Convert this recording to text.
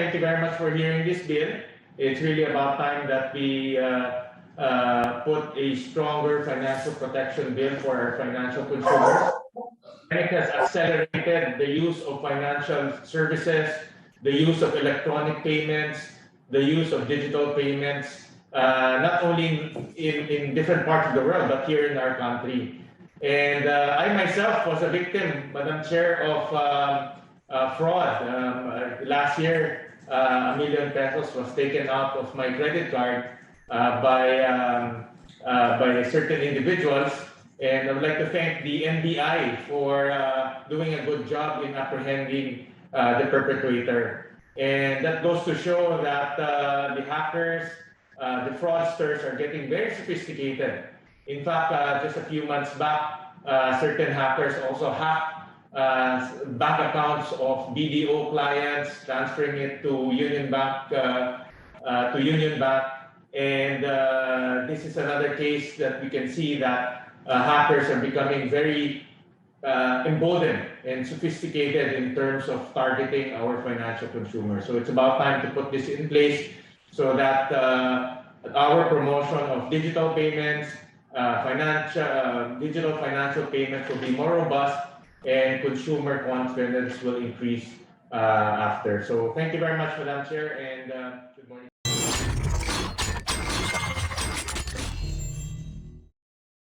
thank you very much for hearing this bill. It's really about time that we uh, uh, put a stronger financial protection bill for our financial consumers. It has accelerated the use of financial services, the use of electronic payments, the use of digital payments, uh, not only in, in, in different parts of the world, but here in our country. And uh, I myself was a victim, Madam Chair, of um, uh, fraud. Um, uh, last year, uh, a million pesos was taken out of my credit card uh, by um, uh, by certain individuals. And I would like to thank the NBI for uh, doing a good job in apprehending uh, the perpetrator. And that goes to show that uh, the hackers, uh, the fraudsters are getting very sophisticated. In fact, uh, just a few months back, uh, certain hackers also hacked uh, bank accounts of BDO clients, transferring it to Union Bank, uh, uh, to Union Bank. And uh, this is another case that we can see that uh, hackers are becoming very uh, emboldened and sophisticated in terms of targeting our financial consumers. So it's about time to put this in place so that our promotion of digital payments, financial, digital financial payments will be more robust and consumer confidence will increase uh, after. So thank you very much, Madam Chair, and uh, good morning.